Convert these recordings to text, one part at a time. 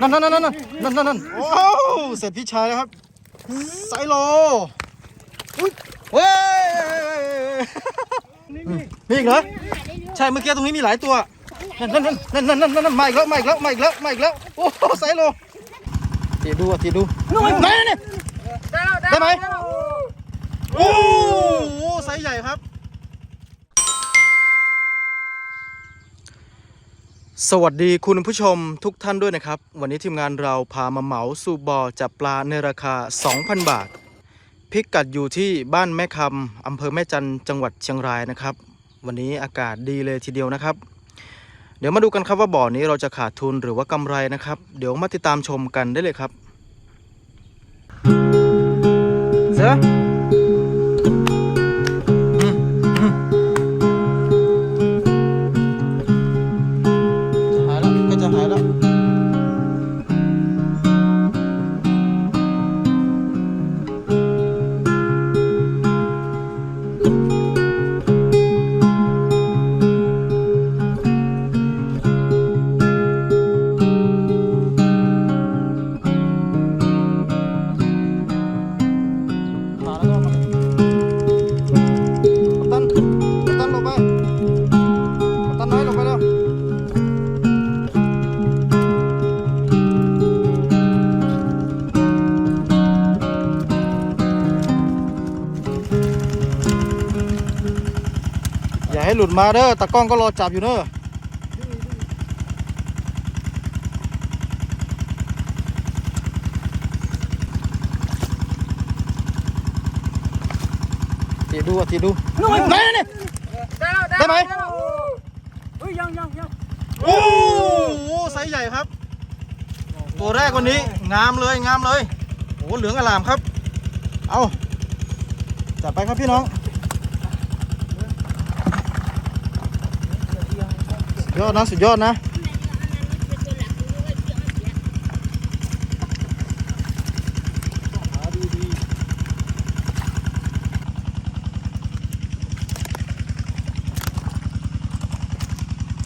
นั่นนั่นนั่นนั่นนั่นนั่นนั่นโอ้เสร็จพี่ชายแล้วครับไซโลอุ๊ยเว้ยมีอีกเหรอใช่เมื่อกี้ตรงนี้มีหลายตัวนั่นนั่นนั่นนั่นนั่นนั่นมาอีกแล้วมาอีกแล้วมาอีกแล้วมาอีกแล้วโอ้โหไซโลตีดูอะตีดูไหนนี่ได้ไหมโอ้โหไซใหญ่ครับ สวัสดีคุณผู้ชมทุกท่านด้วยนะครับ วันนี้ทีมงานเราพามาเหมาสูบบ่อจับปลาในราคา 2,000 บาท พิกัดอยู่ที่บ้านแม่คำอำเภอแม่จันจังหวัดเชียงรายนะครับ วันนี้อากาศดีเลยทีเดียวนะครับ เดี๋ยวมาดูกันครับว่าบ่อนี้เราจะขาดทุนหรือว่ากำไรนะครับ เดี๋ยวมาติดตามชมกันได้เลยครับเสื ห้หลุดมาเด้อตากล้องก็รอจับอยู่เด้อตีดูอะตีดูไหนไหนไหนได้ไหมเฮ้ยยังยังยังโอ้โหไซส์ใหญ่ครับ ตัวแรกวันนี้งามเลยงามเลยโอ้โหเหลืองอลามครับ เอาจัดไปครับพี่น้อง สุด ยอดนะสุดยอดนะ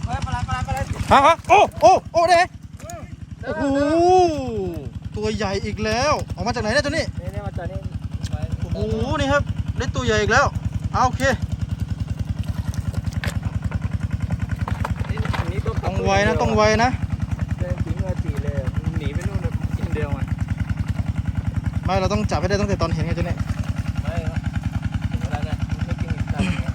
เฮ้ยปลาปลาปลาฮะฮะโอ้โอ้โอ้เด้โอ้โหตัวใหญ่อีกแล้วออกมาจากไหนเนี่ยตัวนี้เนี่ยเนี่ยมาจากนี่โอ้โหนี่ครับได้ตัวใหญ่อีกแล้วเอาโอเค นี่ก็ ต้องไวนะต้องไวนะเดินถึงเงาจีเลยหนีไปนู่นเลยกินเดียวมันไม่เราต้องจับให้ได้ตั้งแต่ตอนเห็นไงตัวนี้ไม่ครับถึงเวลาเนี่ยมันไม่กินอีกแล้วเนี่ย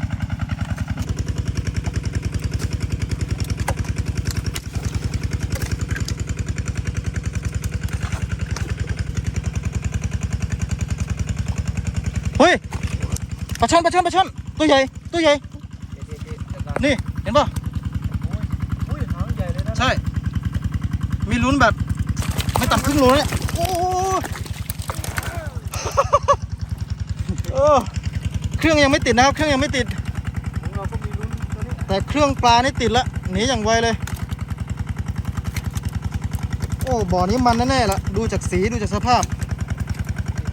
เฮ้ยปลาช่อนปลาช่อนปลาช่อนตัวใหญ่ตัวใหญ่เจ๊เจ๊เดี๋ยวก่อนนี่เห็นป่ะอุ้ยหาง ใช่ มีลุ้นแบบ ไม่ต่ำครึ่งโลเนี่ยโอ้โหเออเครื่องยังไม่ติดนะครับ เครื่องยังไม่ติด ของเราก็มีลุ้นตัวนี้แต่เครื่องปลานี่ติดละหนีอย่างไวเลย โอ้บ่อนี้มันแน่ๆละดูจากสีดูจากสภาพ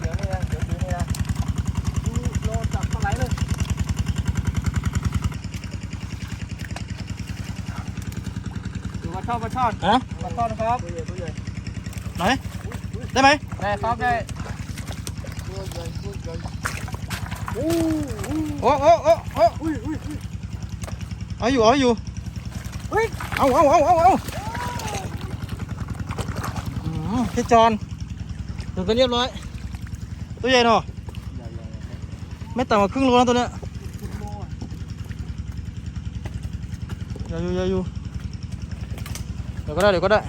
เดี๋ยวนี่นะเดี๋ยวดูนี่นะดูโลจับปลาไหลเลยดู มาช่อนมาช่อนฮะมาช่อนนะครับตัวใหญ่ตัวใหญ่ไหนได้ไหมได้ครับได้ตัวใหญ่ตัวใหญ่โอ้โหโอ้โอ้โอ้โอ้อุ้ยอุ้ยอุ้ยเอาอยู่เอาอยู่เฮ้ยเอาเอาเอาเอาเอาอืมพี่จอนดูกันเรียบร้อยตัวใหญ่เนาะใหญ่ใหญ่ไม่ต่ำกว่าครึ่งโลนะตัวเนี้ยคุณโม่อย่าอยู่อย่าอยู่ เดี๋ยวก็ได้เดี๋ยวก็ได้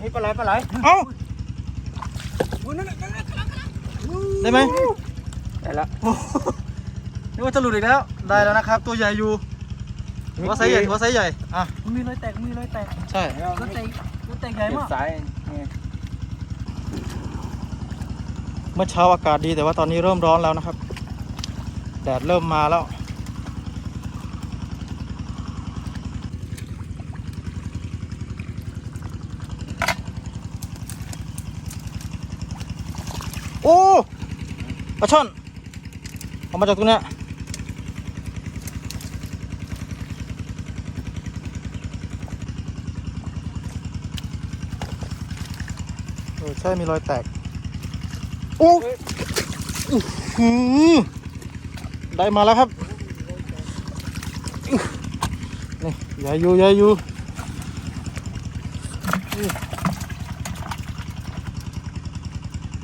นี่ปลาไหลปลาไหลเอาอุ้ยนั่นนั่นนั่นได้ไหมได้แล้วโอ้โหนึกว่าจะหลุดอีกแล้ว ได้แล้วนะครับ ตัวใหญ่อยู่ถือว่าไซส์ใหญ่ถือว่าไซส์ใหญ่อะมีรอยแตกมีรอยแตกใช่รอยแตกรอยแตกใหญ่มากสายเมื่อเช้าอากาศดีแต่ว่าตอนนี้เริ่มร้อนแล้วนะครับ แดดเริ่มมาแล้ว โอ้ปลาช่อนออกมาจากตรงนี้โอ้ใช่มีรอยแตก โอ้หืได้มาแล้วครับนี่อย่าอยู่อย่าอยู่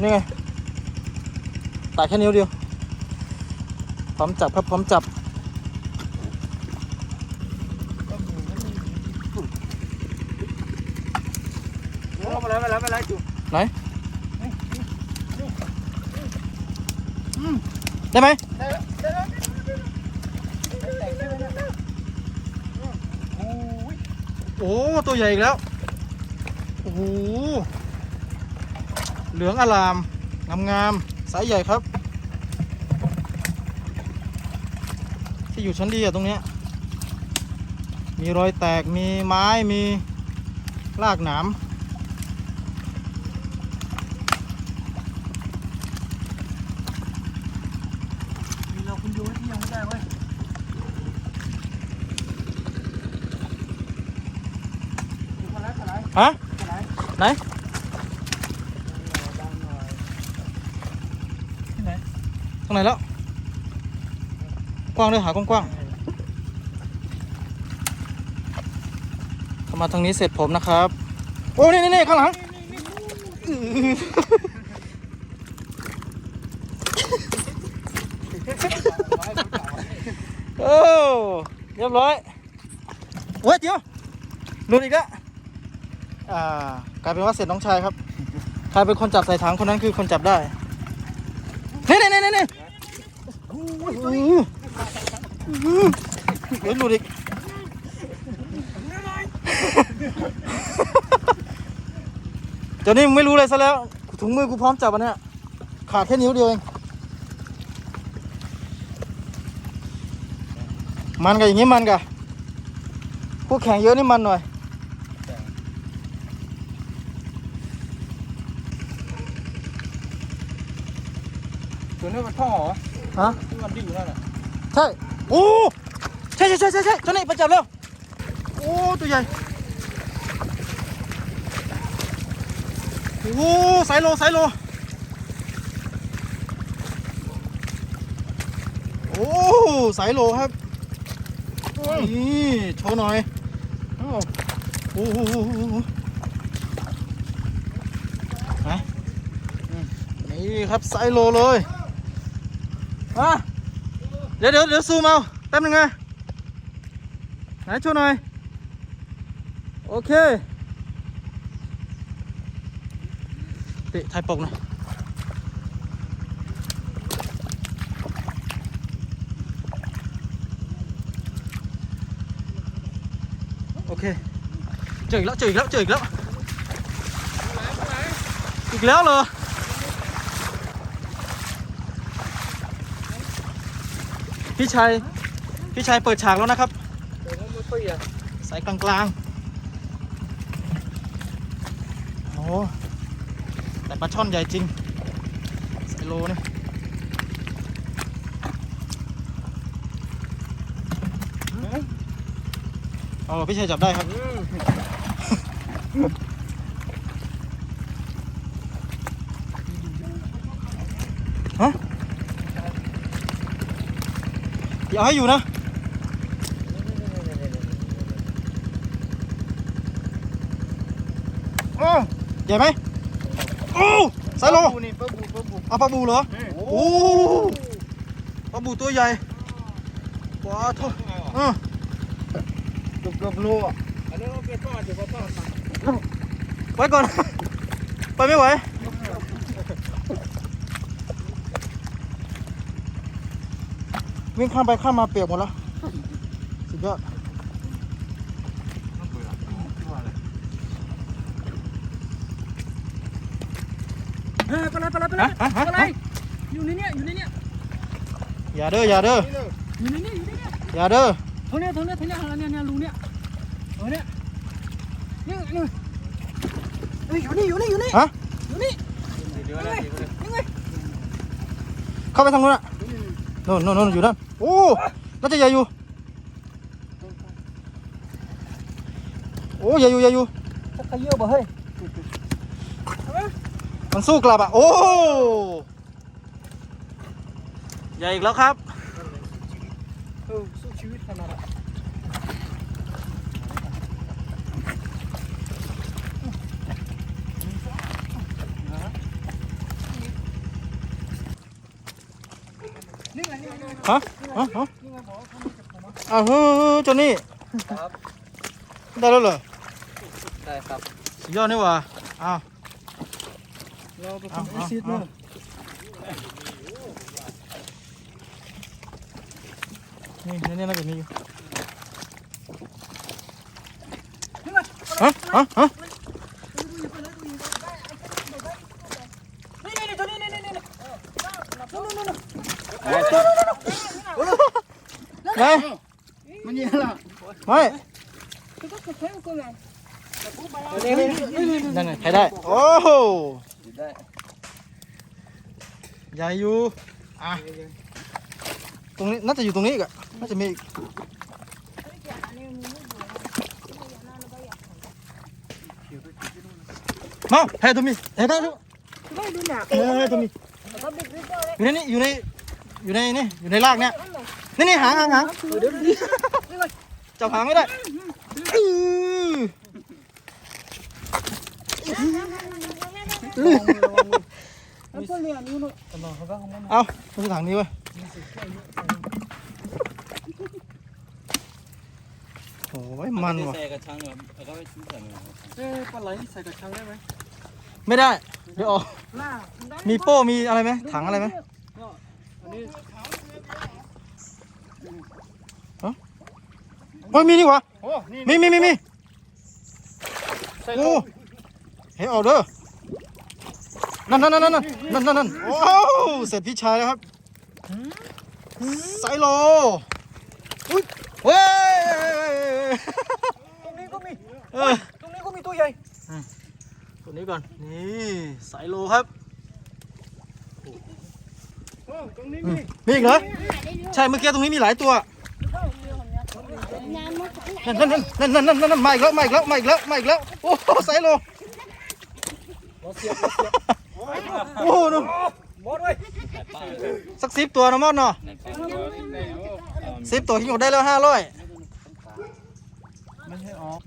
นี่ไง ตากแค่นิ้วเดียว พร้อมจับครับพร้อมจับมาแล้วมาแล้วมาแล้วจุไหนได้ไหมโอ้ตัวใหญ่อีกแล้ว โอ้โหเหลืองอลาม งามๆ สายใหญ่ครับ ที่อยู่ชั้นดีอะตรงเนี้ยมีรอยแตกมีไม้มีรากหนามมีเราคุณยูที่ยังไม่ได้เว้ยฮะไหน ที่ไหน งไหนแล้ว กว้างด้วยหากว้างๆเข้ามาทางนี้เสร็จผมนะครับ โอ้นี่นี่นี่ข้างหลังอื้อโอ้เรียบร้อยโอ้ยเดี๋ยวลุดอีกแล้วอ่ากลายเป็นว่าเสร็จน้องชายครับ ใครเป็นคนจับใส่ถังคนนั้นคือคนจับได้ เดี๋ยวหลุดอีกเดี๋ยวนี้มึงไม่รู้เลยซะแล้ว ถุงมือกูพร้อมจับอันเนี้ยขาดแค่นิ้วเดียวเอง มันกับอย่างงี้มันกับผู้แข่งเยอะนี่มันหน่อยตัวนี้มันท่อเหรอ ฮะที่มันดิ้นอยู่นั่นน่ะใช่โอ้ใช่ใช่ใช่ใช่ใช่เจ้านี่ไปจับแล้วโอ้ตัวใหญ่โอ้สายโลสายโลโอ้สายโลครับนี่โชว์หน่อยอ้าวโอ้โหนะอืมนี่ครับสายโลเลย มาเดี๋ยวเดี๋ยวเดี๋ยวซูมเอาแป๊บนึงนะไหนโชว์หน่อยโอเคติถ่ายปกหน่อยโอเคเจออีกแล้วเจออีกแล้วเจออีกแล้วอีกแล้วเหรอ พี่ชัย พี่ชัยเปิดฉากแล้วนะครับสายกลางๆ โอ้แต่ปลาช่อนใหญ่จริงสายโลนี่โอ้พี่ชัยจับได้ครับ อย่าให้อยู่นะโอ้ใหญ่ไหมโอ้สายโลปูนี่ปลาบูปลาบูเอาปลาบูเหรอโอ้โอ้ปลาบูตัวใหญ่ว้าโทเออเกือบเกือบโลอะอันนี้เราเป็นป้าเดี๋ยวป้าป้าไว้ก่อน ไปไม่ไหว วิ่งข้ามไปข้ามมาเปียกหมดแล้ว สุดยอดเฮ้ยปลาไหลปลาไหลปลาไหลฮะฮะฮะปลาไหลอยู่ในเนี้ยอยู่ในเนี้ยอย่าเด้ออย่าเด้ออยู่ในเนี้ยอยู่ในเนี้ยอย่าเด้อเท่าเนี้ยเท่าเนี้ยเท่าเนี้ยเนี่ยเนี่ยรูเนี่ยเออเนี่ยนี่นี่เฮ้ยอยู่นี่อยู่นี่อยู่นี่ฮะอยู่นี่เดี๋ยวนะเดี๋ยวนะนี่ไงเข้าไปทางนู้นอะ โน่นโน่นโน่นอยู่นั่นโอ้น่าจะใหญ่อยู่โอ้ใหญ่อยู่ใหญ่อยู่ตะขยี้บ่เฮ้ยมันสู้กลับอะโอ้ใหญ่อีกแล้วครับสู้ชีวิตขนาดนั้น นี่ไงนี่ไงนี่ไง ฮะฮะฮะอ้าวเฮ้ยจนนี่ครับได้แล้วเหรอได้ครับสุดยอดนี่หว่าอ้าวเราเป็นคเอานแอซิดเอาเนอะนี่นี่นี่น่าจะมีอยู่ฮะฮะฮะ นี่นี่นี่ตัวนี้นี่นี่นี่นี่นู่นนู่นนู่น ไหน มันยังล่ะ ไม่ตัวก็แข็งตัวไงนั่นไงใครได้ โอ้โหได้ใหญ่อยู่อะตรงนี้น่าจะอยู่ตรงนี้อีกอะน่าจะมีอีกมาเฮ้ยตัวมีเฮ้ยได้แล้วเฮ้ยเฮ้ยตัวมีอยู่ในนี้อยู่ในอยู่ในนี่อยู่ในรากเนี่ยนี่นี่หางหางหาง จับหางไม่ได้อื้อมันตัวเลี้ยงนี่นู่นเอาไม่ใช่ถังนี้เว้ยโอ้ยมันว่ะใส่กระชังแบบแล้วก็ไปชิ้นใส่เอ๊ะปลาไหลใส่กระชังได้ไหมไม่ได้ เดี๋ยวออกล่ามีโป้มีอะไรไหมถังอะไรไหมอันนี้ โอ้ยมีนี่หวะโอ้นี่มีมีมีมีใส่โอ้เฮ้ยออกเด้อนั่นนั่นนั่นนั่นนั่นนั่นนั่นโอ้เสร็จพี่ชายแล้วครับไซโลอุ้ยเว้ยตรงนี้ก็มีเออตรงนี้ก็มีตัวใหญ่ตัวนี้ก่อนนี่ไซโลครับโอ้ตรงนี้อืมีมมีอีกเหรอใช่เมื่อกี้ตรงนี้มีหลายตัว นั่นนั่นนั่นนั่นนั่นนั่นนั่นมาอีกแล้วมาอีกแล้วมาอีกแล้วมาอีกแล้วโอ้โหไซโลโอ้โหนู่นมดเลยสักสิบตัวนะมอดเนาะสิบตัวที่หมดได้แล้วห้าร้อยไม่ใช่ออก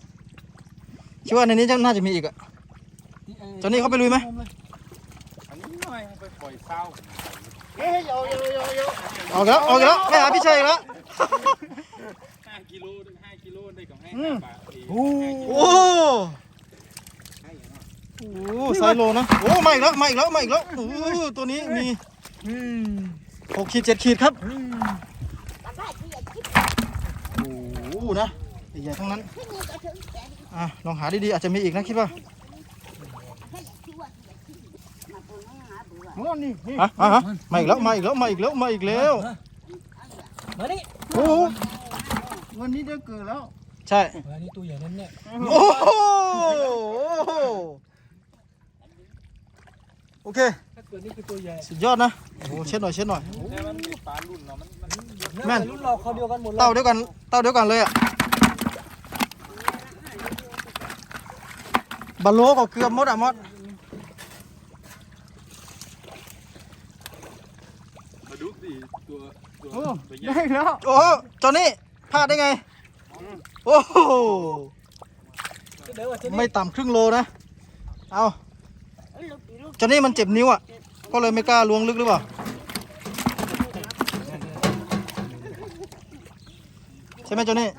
คิดว่าในนี้จะน่าจะมีอีกอะจอนนี่เขาไปลุยไหมออาเฮ้ยโยโยโยโยออกแล้วออกแล้วไปหาพี่ชัยแล้ว โอ้โอ้โอ้โหไซโลนะ โอ้มาอีกแล้วมาอีกแล้วมาอีกแล้วโอ้ตัวนี้มีหกขีดเจ็ดขีดครับอืมโอ้โหนะใหญ่ทั้งนั้นอะลองหาดีๆอาจจะมีอีกนะคิดว่าโอ้นี่อะอะฮะมาอีกแล้วมาอีกแล้วมาอีกแล้วมาอีกแล้วมาดิโอ้วันนี้จะเกิดแล้ว ใช่อันนี้ตัวใหญ่นั่นเนี่ยโอ้โหโอเคถ้าเกิดนี่คือตัวใหญ่สุดยอดนะโอ้โหเช็ดหน่อยเช็ดหน่อยแต่มันมีปลาลุ่นเนาะมันมันแม่นรุ่นเราเขาเดียวกันหมดเลยเต้าเดียวกันเต้าเดียวกันเลยอะบาโลก็เกือบหมดอะมดมาดูสิตัวตัวโอ้ตัวใหญ่ได้แล้วโอ้โหจอนี่พลาดได้ไง โอ้โหเดี๋ยวว่าจะไม่ต่ำครึ่งโลนะ เอาจอนี่มันเจ็บนิ้วอะ ก็เลยไม่กล้าล้วงลึกหรือเปล่า ใช่ไหมจอนี่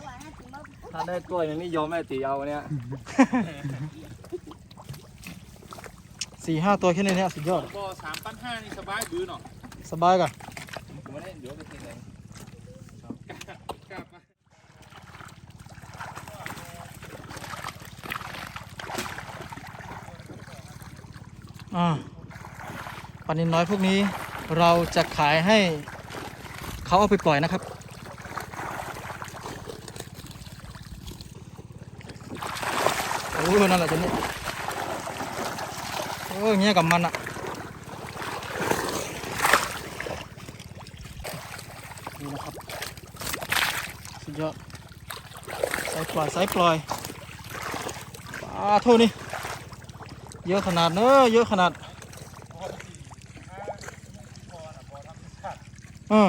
ถ้าได้กล้วยมันไม่ยอมแม่ตีเอาเนี่ยสี่ห้าตัวแค่นี้เนี่ยสุดยอดบ่อสามพันห้านี่สบายบื้อเนาะ สบายก่ะผมไม่ได้เดี๋ยวไปที่ไหนกลับมา อ่า ปลานินน้อยพวกนี้เราจะขายให้เขาเอาไปปล่อยนะครับ โอ้ยนั่นแหละจนนี่โอ้ยเงี้ยกับมันอะนี่นะครับ สุดยอดสายปล่อยสายปล่อยปลาโทนี่ เยอะขนาดเนอะเยอะขนาดอื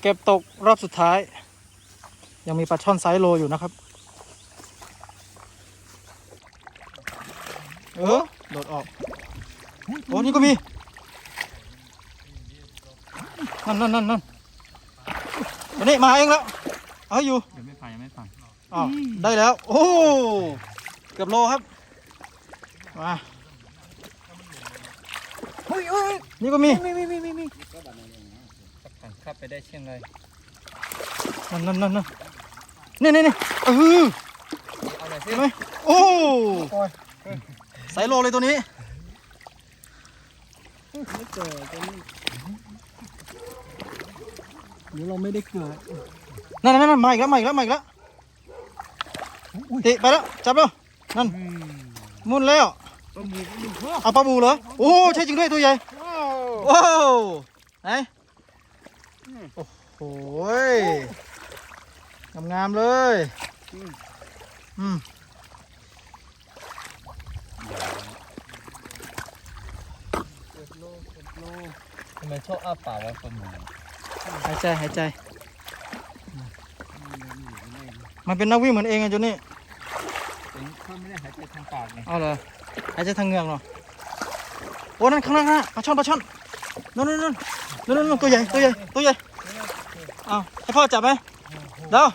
เก็บตกรอบสุดท้าย ยังมีปลาช่อนไซส์โลอยู่นะครับ นั่นนั่นนั่นนั่นตัวนี้มาเองแล้ว เอาให้อยู่ยังไม่ผ่านยังไม่ผ่านอ๋อได้แล้ว โอ้เกือบโลครับ มาเฮ้ยเฮ้ยนี่ก็มี มีมีมีมีมีผ่านข้าไปได้เชียงเลยนั่นนั่นนั่นนั่นนี่นี่นี่เออเอาหน่อยสิเห็นไหมโอ้ใส่โลเลยตัวนี้ไม่เกิดตัวนี้ เดี๋ยวเราไม่ได้เกิดนั่นนั่นนั่นมาอีกแล้วมาอีกแล้วมาอีกแล้วติไปแล้วจับแล้วนั่นหมุนแล้วปลาหมึกมันพ่อเอาปลาบูเหรอโอ้ใช่จริงด้วยตัวใหญ่ว้าวไหนโอ้โหยงามๆเลยอืมทำไมชอบอ้าปากวะปลาหมึก หายใจหายใจ มันเป็นนักวิ่งเหมือนเองไงจุนี่เขาไม่ได้หายใจทางปากไงเอาเลยหายใจทางเหงือกเนาะโอ้นั่นข้างหน้าข้างหน้าปลาช่อนปลาช่อนนู่นนู่นนู่นนู่นนู่นตัวใหญ่ตัวใหญ่ตัวใหญ่เอาให้พ่อจับไหมเดี๋ยว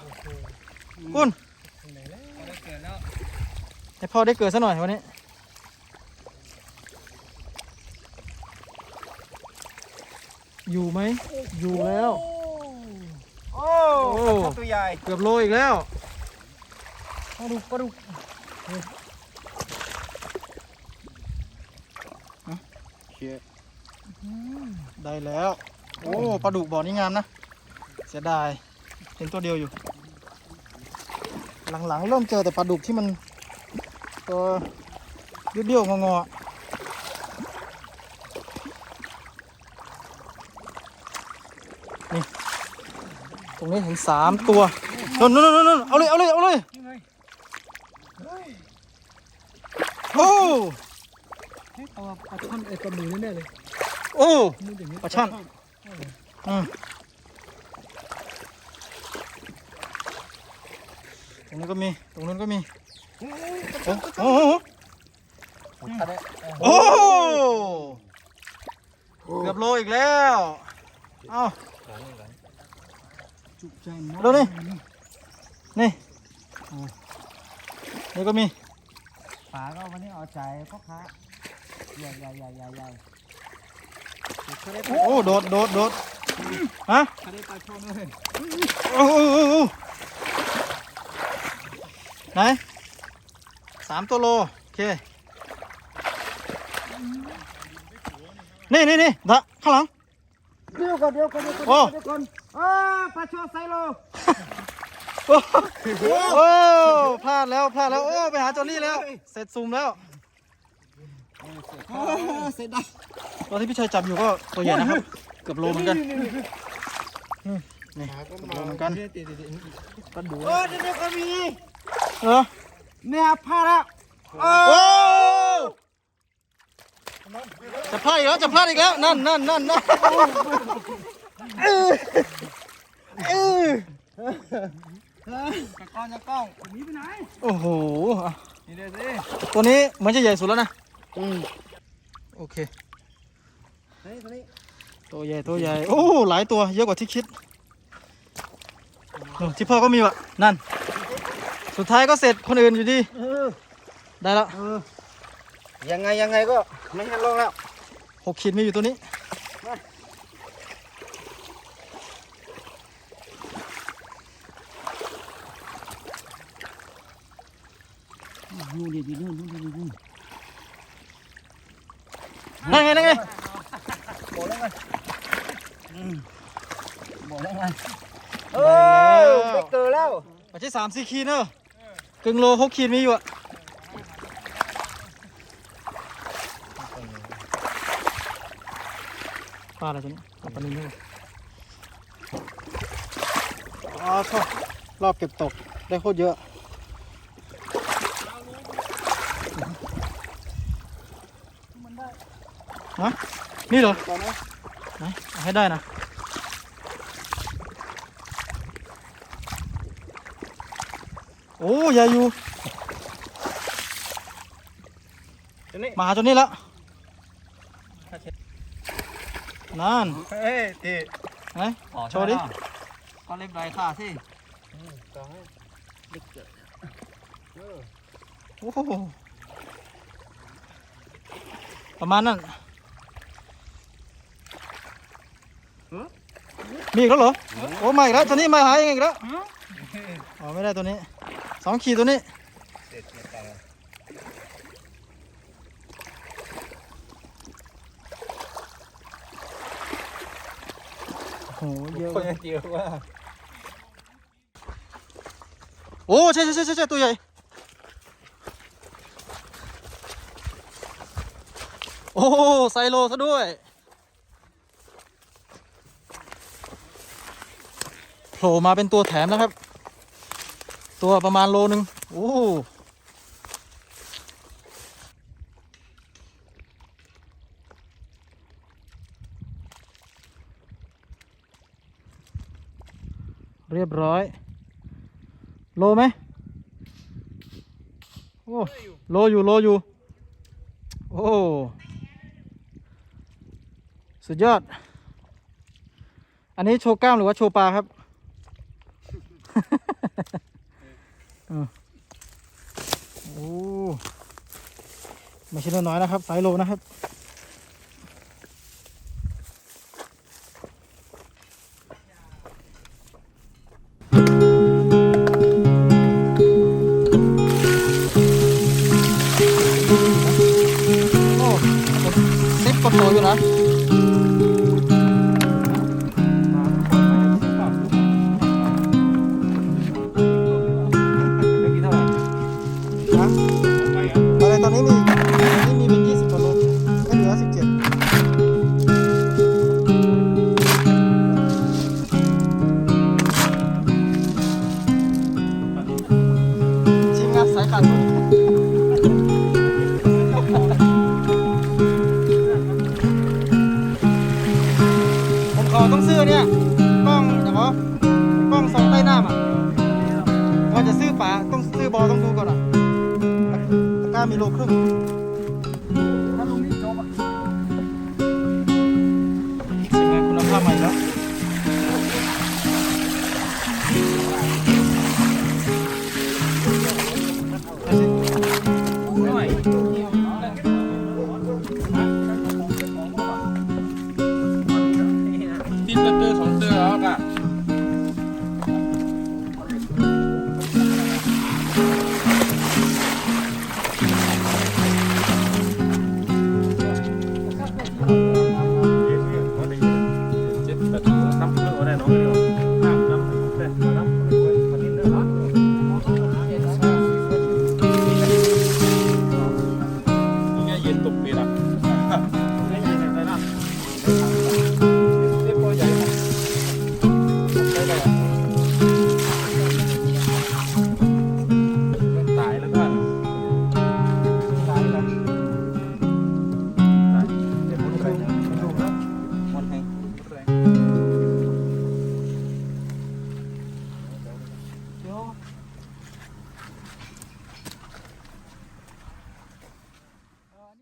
คุณเขาได้เกิดแล้วให้พ่อได้เกิดซะหน่อยวันนี้ อยู่ไหม อยู่แล้ว โอ้โอ้ตัวใหญ่เกือบโลอีกแล้ว ปลาดุกปลาดุกได้แล้ว โอ้ปลาดุกบ่อนี้งามนะ เสียดายเห็นตัวเดียวอยู่ หลังๆ เริ่มเจอแต่ปลาดุกที่มันตัวเบี้ยวๆงอๆ ตรงนี้เห็นสามตัวนู่นนู่นนู่นนู่นเอาเลยเอาเลยเอาเลยยังไงโอ้ให้เอาปลาช่อนไอ้ปลาหมึกแน่ๆเลยโอ้มืออย่างนี้ปลาช่อนอืมตรงนี้ก็มีตรงนู้นก็มีโอ้โหโอ้โหถ้าได้โอ้เกือบโลอีกแล้ว เอ้า จุกใจมากดูนี่นี่นี่ก็มีปลาก็วันนี้เอาใจพ่อค้าใหญ่ใหญ่ใหญ่ใหญ่ใหญ่เขาได้โอ้โดดโดดโดดฮะเขาได้ปลาช่อนด้วยโอ้โหโอ้โหไหนสามตัวโลโอเคนี่นี่นี่ดะข้างหลังเดี๋ยวก่อนเดี๋ยวก่อนเดี๋ยวก่อนโอ้ เดี๋ยวก่อนอ้าปลาช่อนไซโลโอ้โอ้พลาดแล้วพลาดแล้ว โอ้ไปหาจอนี่แล้ว เสร็จซูมแล้วเสร็จได้ตอนที่พี่ชัยจับอยู่ก็ตัวใหญ่นะครับ เกือบโลเหมือนกันนี่หาก็เกือบมาโลเหมือนกันปลาดูโอ้เดี๋ยวก็มีเออเนี่ยพลาดแล้วโอ้จะพลาดอีกแล้วจะพลาดอีกแล้วนั่นนั่นนั่นนั่นเออเออ จะกล้องจะกล้องหนีไปไหน โอ้โห นี่เดี๋ยวสิตัวนี้เหมือนจะใหญ่สุดแล้วนะ อืมโอเค เฮ้ยตัวนี้ตัวใหญ่ตัวใหญ่ โอ้ หลายตัวเยอะกว่าที่คิดที่พ่อก็มีวะนั่น สุดท้ายก็เสร็จคนอื่นอยู่ดี ได้แล้วยังไงยังไงก็ไม่ให้ลงแล้วหกขีดมีอยู่ตัวนี้ ดูดิดิดูดูดูดูนั่นไงนั่นไงบอกแล้วไงบอกแล้วไงเออไม่เกิดแล้วไม่ใช่สามสี่ขีดเนอะกึ่งโลหกขีดมีอยู่อะปลาอะไรตัวนี้ปลาปลานิลด้วยอ๋อชอบรอบเก็บตกได้โคตรเยอะ มันได้ ฮะนี่เหรอตอนนี้ไหนเอาให้ได้นะโอ้ใหญ่อยู่ตัวนี้มาหาตัวนี้แล้วนั่นเฮ้ยตีไหนโชว์ดิก็เล็กไรค่ะสิต่อให้ดึกเกิดเออโอ้โหประมาณนั้น มีอีกแล้วเหรอ โอ้ไมาอีกแล้วตัวนี้มาหาเองอีกแล้วอ๋อไม่ได้ตัวนี้สองขีดตัวนี้โอ้โหเยอะคนเดียวว่าโอ้ใช่ใช่ใช่ใช่ใช่ตัวใหญ่โอ้ไซโลซะด้วย ผล่มาเป็นตัวแถมนะครับ ตัวประมาณโลนึงโอ้เรียบร้อย โลไหมโอ้โลอยู่โลอยู่ โอ้สุดยอด อันนี้โชว์กล้ามหรือว่าโชว์ปลาครับ โอ้ไม่ใช่น้อยนะครับ สายโลนะครับ ตะกร้ามีโลครึ่ง